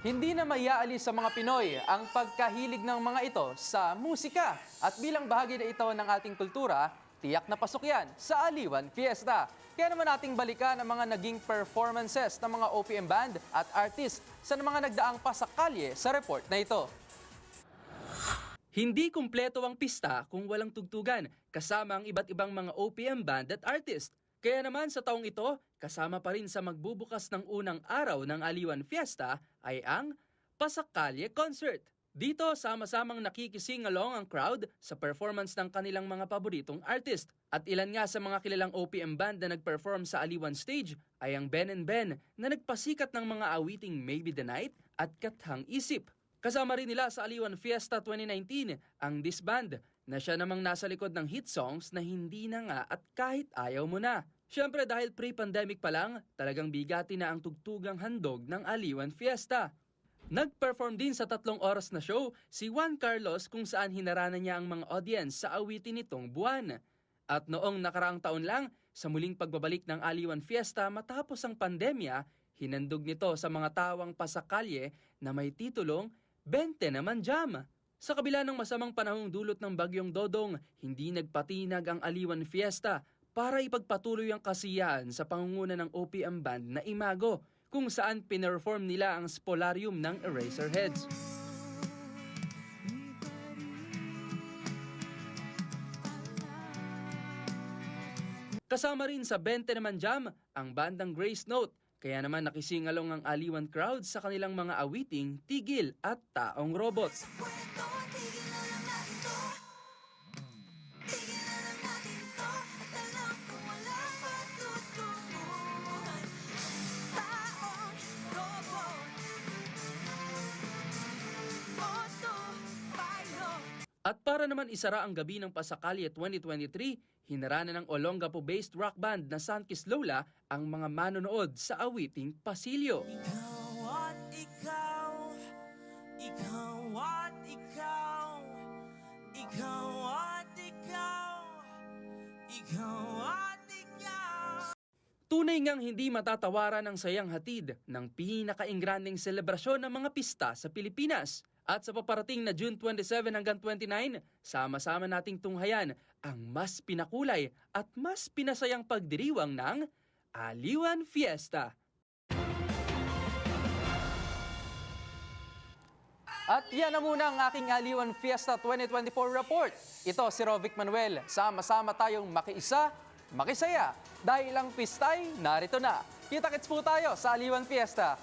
Hindi na maiaalis sa mga Pinoy ang pagkahilig ng mga ito sa musika. At bilang bahagi na ito ng ating kultura, tiyak na pasok yan sa Aliwan Fiesta. Kaya naman nating balikan ang mga naging performances ng mga OPM band at artist sa mga nagdaang pasakalye sa report na ito. Hindi kumpleto ang pista kung walang tugtugan, kasama ang iba't ibang mga OPM band at artist. Kaya naman sa taong ito, kasama pa rin sa magbubukas ng unang araw ng Aliwan Fiesta ay ang Pasakalye Concert. Dito, sama-samang nakikising along ang crowd sa performance ng kanilang mga paboritong artist. At ilan nga sa mga kilalang OPM band na nag-perform sa Aliwan Stage ay ang Ben and Ben na nagpasikat ng mga awiting Maybe the Night at Kathang Isip. Kasama rin nila sa Aliwan Fiesta 2019 ang disband na siya namang nasa likod ng hit songs na hindi na nga at kahit ayaw mo na. Siyempre dahil pre-pandemic pa lang, talagang bigati na ang tugtugang handog ng Aliwan Fiesta. Nag-perform din sa tatlong oras na show si Juan Carlos kung saan hinaranan niya ang mga audience sa awitin nitong buwan. At noong nakaraang taon lang, sa muling pagbabalik ng Aliwan Fiesta matapos ang pandemya, hinandog nito sa mga tawang pasakalye na may titulong 20 naman jam. Sa kabila ng masamang panahong dulot ng bagyong Dodong, hindi nagpatinag ang Aliwan Fiesta para ipagpatuloy ang kasiyahan sa pangunguna ng OPM band na Imago, kung saan pinerform nila ang spolarium ng Eraserheads. Kasama rin sa 20 naman jam ang bandang Grace Note, kaya naman nakisingalong ang Aliwan crowd sa kanilang mga awiting Tigil at Taong Robot. Tigil na lang At para naman isara ang gabi ng Pasakali 2023, hinaranan ng Olongapo-based rock band na Sankis Lola ang mga manonood sa awiting Pasilyo. Ikaw at ikaw, ikaw at ikaw, ikaw at ikaw, ikaw at ikaw. Tunay ngang hindi matatawaran ang sayang hatid ng pinakaingranding selebrasyon ng mga pista sa Pilipinas. At sa paparating na June 27 hanggang 29, sama-sama nating tunghayan ang mas pinakulay at mas pinasayang pagdiriwang ng Aliwan Fiesta. At yan na muna ang aking Aliwan Fiesta 2024 report. Ito si Rovic Manuel. Sama-sama tayong makiisa, makisaya. Dahil ang pistay narito na. Kita-kits po tayo sa Aliwan Fiesta.